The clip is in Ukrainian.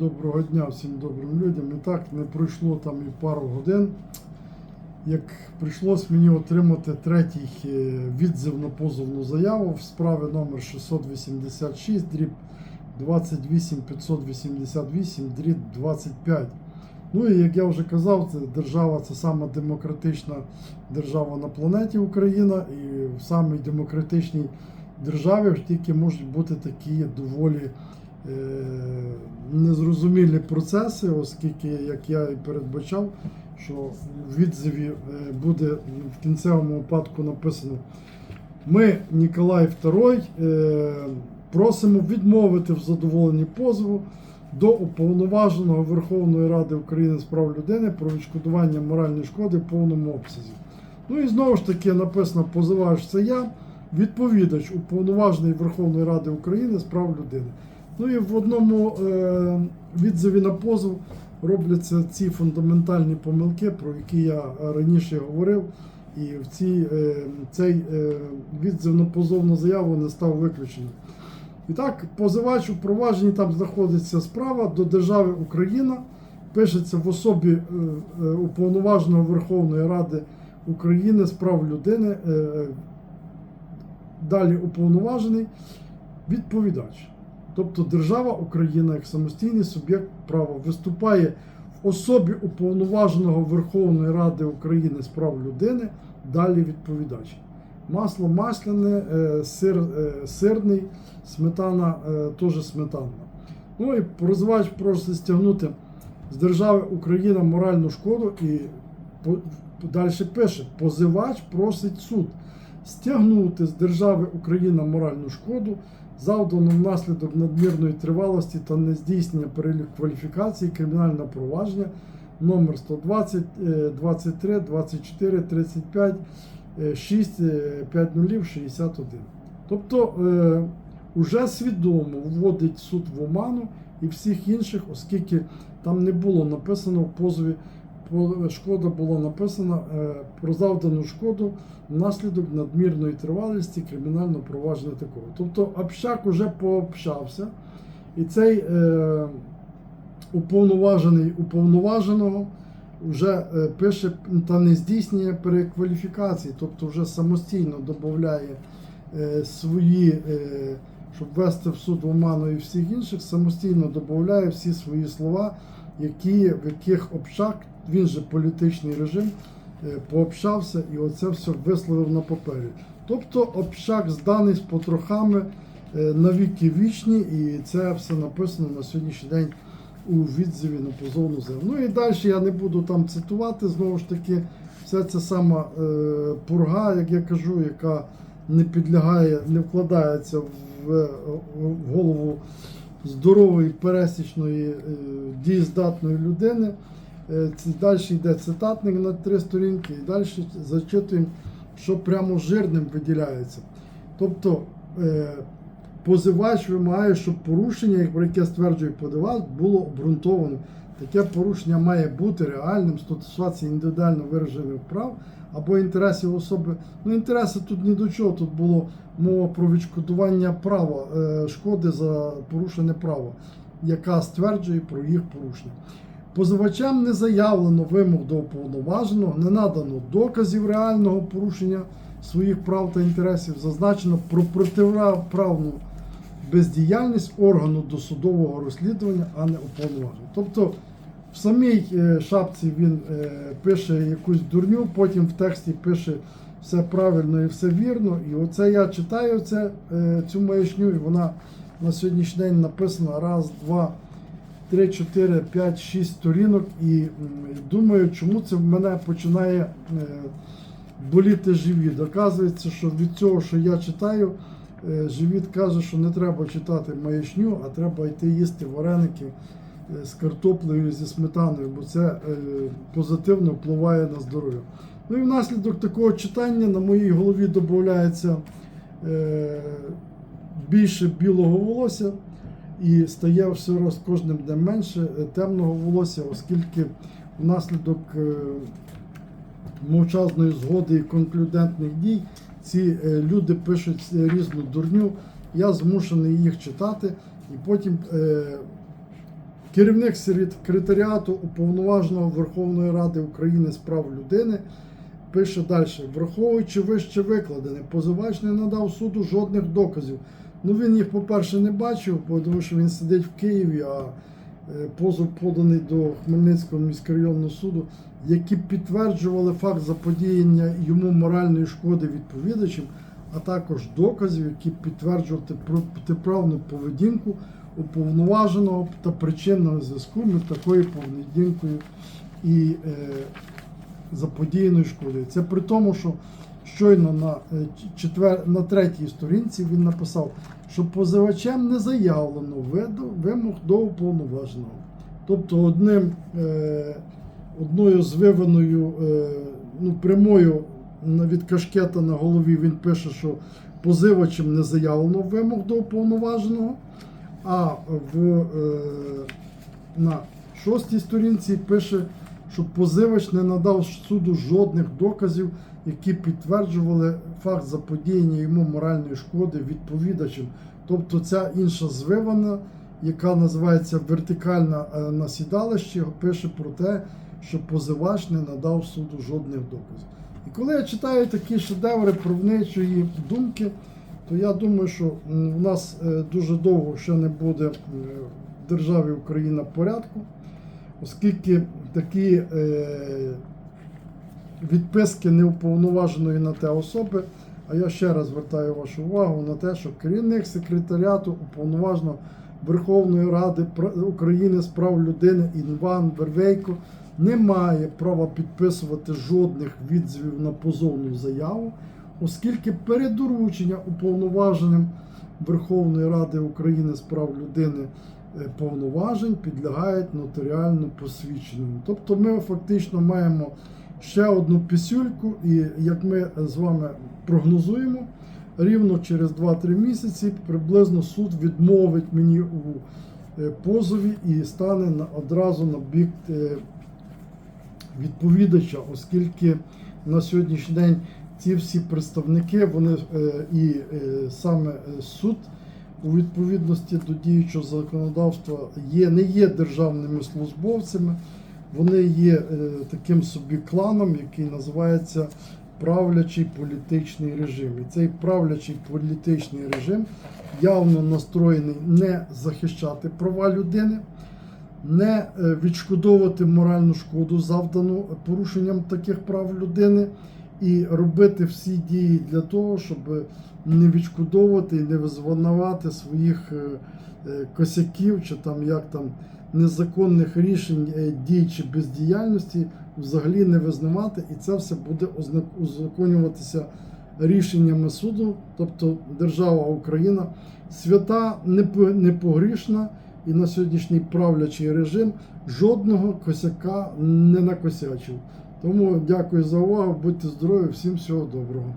Доброго дня всім добрим людям. І так не пройшло там і пару годин, як прийшлось мені отримати третій е, відзив на позовну заяву в справі номер 686, дріб 28588, дріб 25. Ну і як я вже казав, це держава це сама демократична держава на планеті Україна, і в самій демократичній державі тільки можуть бути такі доволі е, незрозумілі процеси, оскільки, як я і передбачав, що в відзиві е, буде в кінцевому випадку написано. Ми, Ніколай II, е, просимо відмовити в задоволенні позову до уповноваженого Верховної Ради України з прав людини про відшкодування моральної шкоди в повному обсязі. Ну і знову ж таки написано позивач це я, відповідач уповноважений Верховної Ради України з прав людини. Ну і в одному е, відзиві на позов робляться ці фундаментальні помилки, про які я раніше говорив. І в цій, е, цей е, відзив на позовну заяву не став виключеним. І так, позивач у провадженні там знаходиться справа до держави Україна, пишеться в особі е, е, уповноваженого Верховної Ради України з прав людини. е, е, Далі уповноважений відповідач. Тобто держава Україна як самостійний суб'єкт права виступає в особі уповноваженого Верховної Ради України з прав людини, далі відповідач. Масло масляне, е, сир е, сирний, сметана е, теж сметанна. Ну і позивач просить стягнути з держави Україна моральну шкоду і далі пише: позивач просить суд стягнути з держави Україна моральну шкоду, завдану внаслідок надмірної тривалості та нездійснення перелік кваліфікації кримінального провадження номер 120 е, 23 24 35 е, 6 е, 50 61. Тобто е, уже свідомо вводить суд в оману і всіх інших, оскільки там не було написано в позові, по- шкода була написана е, про завдану шкоду внаслідок надмірної тривалості кримінального провадження такого. Тобто Общак уже пообщався, і цей е, уповноважений уповноваженого вже е, пише та не здійснює перекваліфікації, тобто вже самостійно додає свої, щоб ввести в суд оману і всіх інших, самостійно додає всі свої слова, які, в яких Общак, він же політичний режим, е, пообщався і оце все висловив на папері. Тобто Общак зданий з потрохами е, навіки вічні, і це все написано на сьогоднішній день у відзиві на позовну заяву. Ну і далі я не буду там цитувати, знову ж таки, вся ця сама е, пурга, як я кажу, яка не підлягає, не вкладається в, голову здорової, пересічної, дієздатної людини. Е, Далі йде цитатник на три сторінки, і далі зачитуємо, що прямо жирним виділяється. Тобто е, позивач вимагає, щоб порушення, про яке стверджує подавач, було обґрунтовано. Таке порушення має бути реальним, стосуватися індивідуально виражених прав або інтересів особи. Ну, інтереси тут ні до чого. Тут було мова про відшкодування права, е, шкоди за порушене право, яка стверджує про їх порушення. Позивачам не заявлено вимог до уповноваженого, не надано доказів реального порушення своїх прав та інтересів, зазначено про протиправну бездіяльність органу досудового розслідування, а не уповноваженого. Тобто в самій е, шапці він е, пише якусь дурню, потім в тексті пише все правильно і все вірно. І оце я читаю це, е, цю маячню, і вона на сьогоднішній день написана раз, два. 3, 4, 5, 6 сторінок і думаю, чому це в мене починає е, боліти живіт. Оказується, що від цього, що я читаю, е, живіт каже, що не треба читати маячню, а треба йти їсти вареники е, з картоплею зі сметаною, бо це позитивно впливає на здоров'я. Ну і внаслідок такого читання на моїй голові додається більше білого волосся і стає все раз кожним днем менше е, темного волосся, оскільки внаслідок е, мовчазної згоди і конклюдентних дій ці е, люди пишуть різну дурню. Я змушений їх читати, і потім Керівник секретаріату Уповноваженого Верховної Ради України з прав людини пише далі: враховуючи вище викладене, позивач не надав суду жодних доказів. Ну він їх, по-перше, не бачив, тому що він сидить в Києві, а е, позов поданий до Хмельницького міськрайонного суду, які підтверджували факт заподіяння йому моральної шкоди відповідачем, а також доказів, які підтверджували протиправну поведінку уповноваженого та причинного зв'язку між такою поведінкою і е, заподіяною шкодою. Це при тому, що щойно на, е, четвер... на третій сторінці він написав, що позивачем не заявлено вимог до уповноваженого. Тобто одним, е, одною звиваною е, ну, прямою від кашкета на голові він пише, що позивачем не заявлено вимог до уповноваженого, а в, е, на шостій сторінці пише, що позивач не надав суду жодних доказів, які підтверджували факт заподіяння йому моральної шкоди відповідачем. Тобто ця інша звивана, яка називається вертикальна е, на сідалищі, пише про те, що позивач не надав суду жодних доказів. І коли я читаю такі шедеври правничої думки, то я думаю, що у нас е, дуже довго ще не буде в державі Україна порядку, оскільки такі е, відписки неуповноваженої на те особи. А я ще раз звертаю вашу увагу на те, що керівник секретаріату уповноваженого Верховної Ради України з прав людини Іван Вервейко не має права підписувати жодних відзивів на позовну заяву, оскільки передоручення уповноваженим Верховної Ради України з прав людини повноважень підлягають нотаріально посвідченому. Тобто ми фактично маємо ще одну пісюльку, і як ми з вами прогнозуємо, рівно через 2-3 місяці приблизно суд відмовить мені у е, позові і стане одразу на бік е, відповідача, оскільки на сьогоднішній день ці всі представники, вони е, і е, саме е, суд у відповідності до діючого законодавства є, не є державними службовцями, вони є е, таким собі кланом, який називається правлячий політичний режим. І цей правлячий політичний режим явно настроєний не захищати права людини, не е, відшкодовувати моральну шкоду, завдану порушенням таких прав людини, і робити всі дії для того, щоб не відшкодовувати і не визнавати своїх е, е, косяків чи там як там незаконних рішень е, дій чи бездіяльності взагалі не визнавати, і це все буде узаконюватися рішеннями суду, тобто держава Україна свята непо- непогрішна, і на сьогоднішній правлячий режим жодного косяка не накосячив. Тому дякую за увагу, будьте здорові, всім всього доброго.